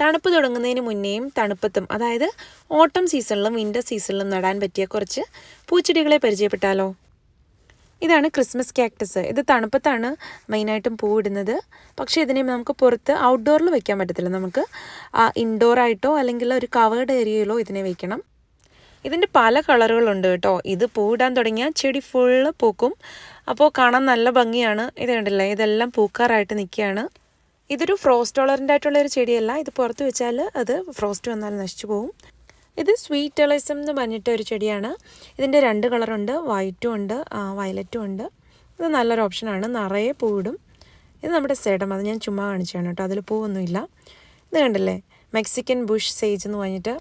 തണുപ്പ് തുടങ്ങുന്നതിന് മുന്നേയും തണുപ്പത്തും അതായത് ഓട്ടം സീസണിലും വിന്റർ സീസണിലും നടാൻ പറ്റിയ കുറച്ച് പൂച്ചെടികളെ പരിചയപ്പെട്ടാലോ? ഇതാണ് ക്രിസ്മസ് കാക്ടസ്. ഇത് തണുപ്പത്താണ് മെയിനായിട്ടും പൂവിടുന്നത് പക്ഷേ ഇതിനെ നമുക്ക് പുറത്ത് ഔട്ട്ഡോറിൽ വെക്കാൻ പറ്റത്തില്ല. നമുക്ക് ഇൻഡോർ ആയിട്ടോ അല്ലെങ്കിൽ ഒരു കവേർഡ് ഏരിയയിലോ ഇതിനെ വെക്കണം. ഇതിന്റെ പല കളറുകളുണ്ട് കേട്ടോ. ഇത് പൂവിടാൻ തുടങ്ങിയാൽ ചെടി ഫുള്ള് പൂക്കും. അപ്പോൾ കാണാൻ നല്ല ഭംഗിയാണ്. ഇത് കണ്ടില്ലേ? ഇതെല്ലാം പൂക്കാറായിട്ട് നിൽക്കുകയാണ്. ഇതൊരു ഫ്രോസ്റ്റ് ടോളറന്റ് ആയിട്ടുള്ള ഒരു ചെടിയല്ല. ഇത് പുറത്ത് വെച്ചാൽ അത് ഫ്രോസ്റ്റ് വന്നാൽ നശിച്ചു പോകും. ഇത് സ്വീറ്റ് ടെളിസം എന്ന് പറഞ്ഞിട്ട് ഒരു ചെടിയാണ്. ഇതിന്റെ രണ്ട് കളറുണ്ട് വൈറ്റും ഉണ്ട്. വയലറ്റും ഉണ്ട്. ഇത് നല്ലൊരു ഓപ്ഷനാണ് നിറയെ പൂവിടും ഇത് നമ്മുടെ സെഡം. അത് ഞാൻ ചുമ്മാ കാണിച്ചാണ് കേട്ടോ. അതിൽ പൂവൊന്നുമില്ല. ഇത് കണ്ടല്ലേ? മെക്സിക്കൻ ബുഷ് സേജ് എന്ന് പറഞ്ഞിട്ട്.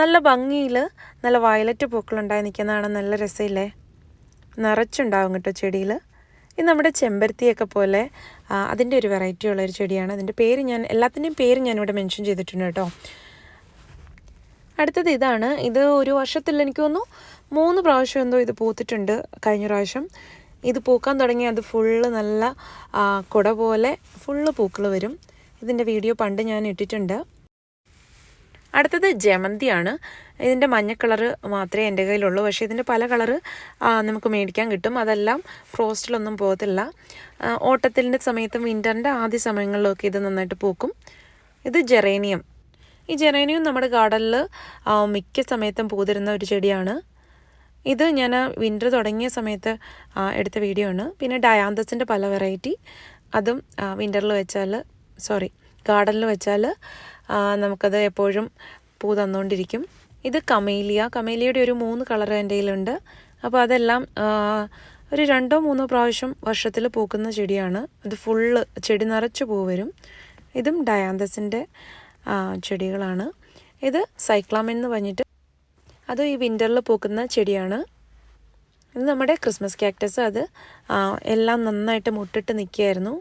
നല്ല ഭംഗിയിൽ നല്ല വയലറ്റ് പൂക്കളുണ്ടായി നിൽക്കുന്നതാണ് നല്ല രസമില്ലേ നിറച്ചുണ്ടാവും കേട്ടോ ചെടിയിൽ ഇത് നമ്മുടെ ചെമ്പരത്തിയൊക്കെ പോലെ അതിന്റെ ഒരു വെറൈറ്റി ഉള്ള ഒരു ചെടിയാണ്. അതിന്റെ പേര് ഞാൻ എല്ലാത്തിന്റെയും പേര് ഞാനിവിടെ മെൻഷൻ ചെയ്തിട്ടുണ്ട് കേട്ടോ. അടുത്തത് ഇതാണ്. ഇത് ഒരു വർഷത്തിൽ എനിക്ക് തോന്നുന്നു മൂന്ന് പ്രാവശ്യം എന്തോ ഇത് പൂത്തിട്ടുണ്ട് കഴിഞ്ഞ പ്രാവശ്യം. ഇത് പൂക്കാൻ തുടങ്ങി അത് ഫുള്ള് നല്ല കുട പോലെ ഫുള്ള് പൂക്കൾ വരും. ഇതിന്റെ വീഡിയോ പണ്ട് ഞാൻ ഇട്ടിട്ടുണ്ട്. അടുത്തത് ജമന്തിയാണ്. ഇതിന്റെ മഞ്ഞ കളർ മാത്രമേ എന്റെ കയ്യിലുള്ളൂ. പക്ഷേ ഇതിന്റെ പല കളർ നമുക്ക് മേടിക്കാൻ കിട്ടും. അതെല്ലാം ഫ്രോസ്റ്റിലൊന്നും പോകത്തില്ല. ഓട്ടത്തിലിന്റെ സമയത്തും വിന്ററിന്റെ ആദ്യ സമയങ്ങളിലൊക്കെ ഇത് നന്നായിട്ട് പൂക്കും. ഇത് ജെറേനിയം. ഈ ജെറേനിയം നമ്മുടെ ഗാർഡനിൽ മിക്ക സമയത്തും പൂതിരുന്ന ഒരു ചെടിയാണ്. ഇത് ഞാൻ വിന്റർ തുടങ്ങിയ സമയത്ത് എടുത്ത വീഡിയോ ആണ്. പിന്നെ ഡയാന്തസിന്റെ പല വെറൈറ്റി. അതും വിന്ററിൽ വെച്ചാൽ സോറി ഗാർഡനിൽ വെച്ചാൽ നമുക്കത് എപ്പോഴും പൂ തന്നുകൊണ്ടിരിക്കും ഇത് കമേലിയ. കമേലിയയുടെ ഒരു മൂന്ന് കളർ എന്റെ കയ്യിലുണ്ട്. അപ്പോൾ അതെല്ലാം ഒരു രണ്ടോ മൂന്നോ പ്രാവശ്യം വർഷത്തിൽ പൂക്കുന്ന ചെടിയാണ്. അത് ഫുള്ള് ചെടി നിറച്ച് പൂ വരും. ഇതും ഡയാന്തസിന്റെ ചെടികളാണ്. ഇത് സൈക്ലാമെൻ എന്ന് പറഞ്ഞിട്ട് അത് ഈ വിന്ററിൽ പൂക്കുന്ന ചെടിയാണ്. ഇത് നമ്മുടെ ക്രിസ്മസ് ക്യാക്ടസ് അത് എല്ലാം നന്നായിട്ട് മുട്ടിട്ട് നിൽക്കുകയായിരുന്നു.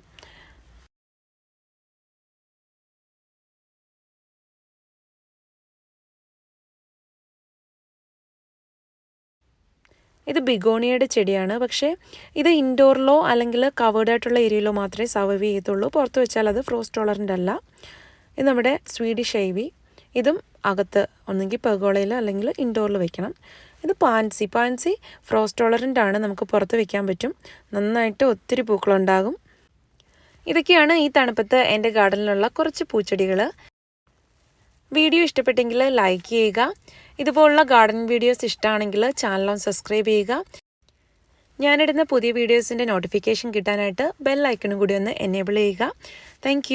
ഇത് ബിഗോണിയയുടെ ചെടിയാണ്. പക്ഷേ ഇത് ഇൻഡോറിലോ അല്ലെങ്കിൽ കവേർഡ് ആയിട്ടുള്ള ഏരിയയിലോ മാത്രമേ സർവൈവ് ചെയ്യത്തുള്ളൂ. പുറത്ത് വെച്ചാൽ അത് ഫ്രോസ്റ്റ് ടോളറന്റ് അല്ല. ഇത് നമ്മുടെ സ്വീഡിഷ് ഐവി ഇതും അകത്ത് ഒന്നെങ്കിൽ പെഗോളയിൽ അല്ലെങ്കിൽ ഇൻഡോറിൽ വെക്കണം. ഇത് പാൻസി പാൻസി ഫ്രോസ്റ്റ് ടോളറന്റ് ആണ്. നമുക്ക് പുറത്ത് വെക്കാൻ പറ്റും. നന്നായിട്ട് ഒത്തിരി പൂക്കളുണ്ടാകും ഇതൊക്കെയാണ് ഈ തണുപ്പത്ത് എന്റെ ഗാർഡനിലുള്ള കുറച്ച് പൂച്ചെടികൾ വീഡിയോ ഇഷ്ടപ്പെട്ടെങ്കിൽ ലൈക്ക് ചെയ്യുക. ഇതുപോലുള്ള ഗാർഡൻ വീഡിയോസ് ഇഷ്ടമാണെങ്കിൽ ഒന്ന് സബ്സ്ക്രൈബ് ചെയ്യുക. ഞാനിടുന്ന പുതിയ വീഡിയോസിന്റെ നോട്ടിഫിക്കേഷൻ കിട്ടാനായിട്ട് ബെൽ ഐക്കണും കൂടി ഒന്ന് എനേബിൾ ചെയ്യുക. താങ്ക്